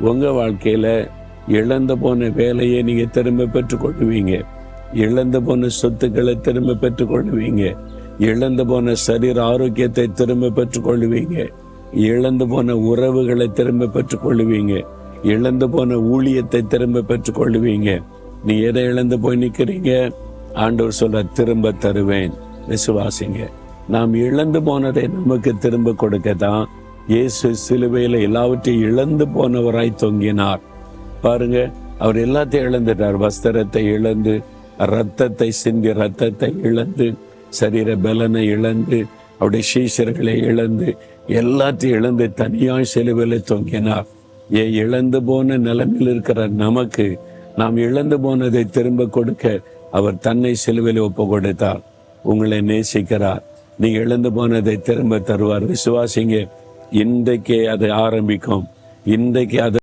உங்க வாழ்க்கையில இழந்து போன வேலையை நீங்க திரும்ப பெற்றுக்கொள்வீங்க இழந்து போன சொத்துக்களை திரும்ப பெற்றுக்கொள்வீங்க இழந்து போன சரீர ஆரோக்கியத்தை திரும்ப பெற்றுக்கொள்வீங்க இழந்து போன உறவுகளை திரும்ப பெற்றுக்கொள்வீங்க இழந்து போன ஊழியத்தை திரும்ப பெற்றுக்கொள்வீங்க நீ எதை இழந்து போய் நிக்கிறீங்க? ஆண்டவர் சொல்ல திரும்ப தருவேன். விசுவாசிங்க. நாம் இழந்து போனதை நமக்கு திரும்ப கொடுக்க தான் இயேசு சிலுவையில் எல்லாவற்றையும் இழந்து போனவராய் தொங்கினார். பாருங்க அவர் எல்லாத்தையும் இழந்துட்டார். வஸ்திரத்தை இழந்து ரத்தத்தை சிந்தி ரத்தத்தை இழந்து சரீர பலனை இழந்து அவருடைய சீசர்களை இழந்து எல்லாத்தையும் இழந்து தனியாய் சிலுவையில் தொங்கினார். ஏன் இழந்து போன நிலைமையில் இருக்கிற நமக்கு நாம் இழந்து போனதை திரும்ப கொடுக்க அவர் தன்னை சிலுவையில் ஒப்பு கொடுத்தார். உங்களை நேசிக்கிறார். நீங்க இழந்து போனதை திரும்ப தருவார். விசுவாசிங்க இன்றைக்கே அதை ஆரம்பிக்கும். இன்றைக்கு அதை